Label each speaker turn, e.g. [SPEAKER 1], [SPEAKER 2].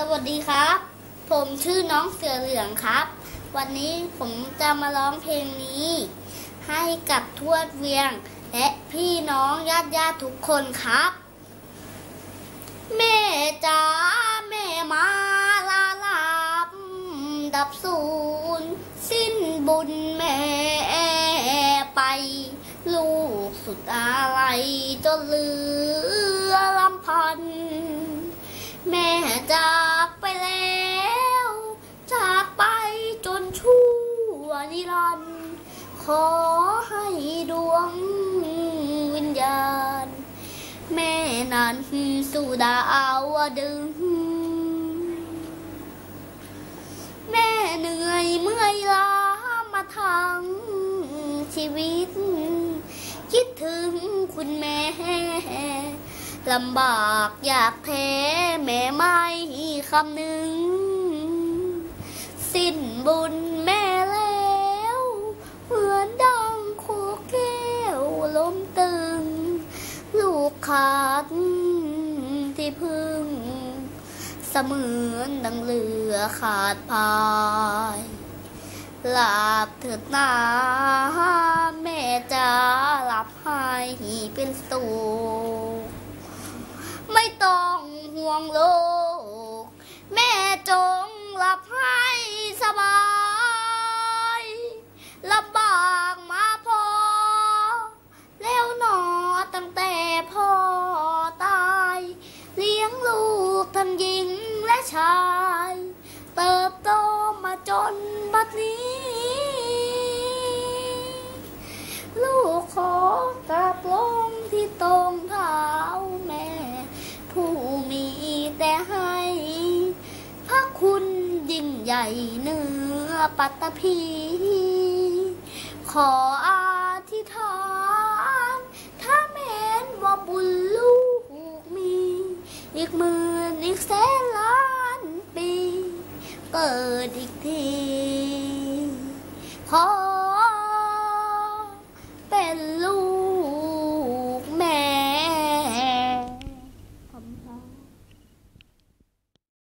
[SPEAKER 1] สวัสดีครับ ผมชื่อน้องเสือเหลืองครับ วันนี้ผมจะมาร้องเพลงนี้ ให้กับทวดเวียง และพี่น้องญาติญาติทุกคนครับ แม่จ๋าแม่มาลาลับดับสูญสิ้นบุญแม่ไป ลูกสุดอะไรจนเหลือ ขอให้ดวงวิญญาณ แม่นั้นสู่ดาวดึง แม่เหนื่อยเมื่อยล้ามาทั้งชีวิต คิดถึงคุณแม่ลำบากอยากแท้แม่ไม่คำหนึ่งสิ้นบุญแม่แล้ว เหมือนดังโคแก้วล้มตึง ลูก ขาดที่พึ่ง เสมือนดังเรือขาดพายหลับเถิดนาแม่จะหลับให้เป็นสุขไม่ต้องห่วง ทั้งหญิงและชาย เติบโตมาจนบัดนี้ ลูกขอกราบลงที่ตรงเท้าแม่ ผู้มีแต่ให้พระคุณยิ่งใหญ่เนื้อปัตตภีขออาธิษฐาน ถ้าแม้นว่าบุญลูกมี อีกมือกแสนล้านปีเกิดอีกทีขอ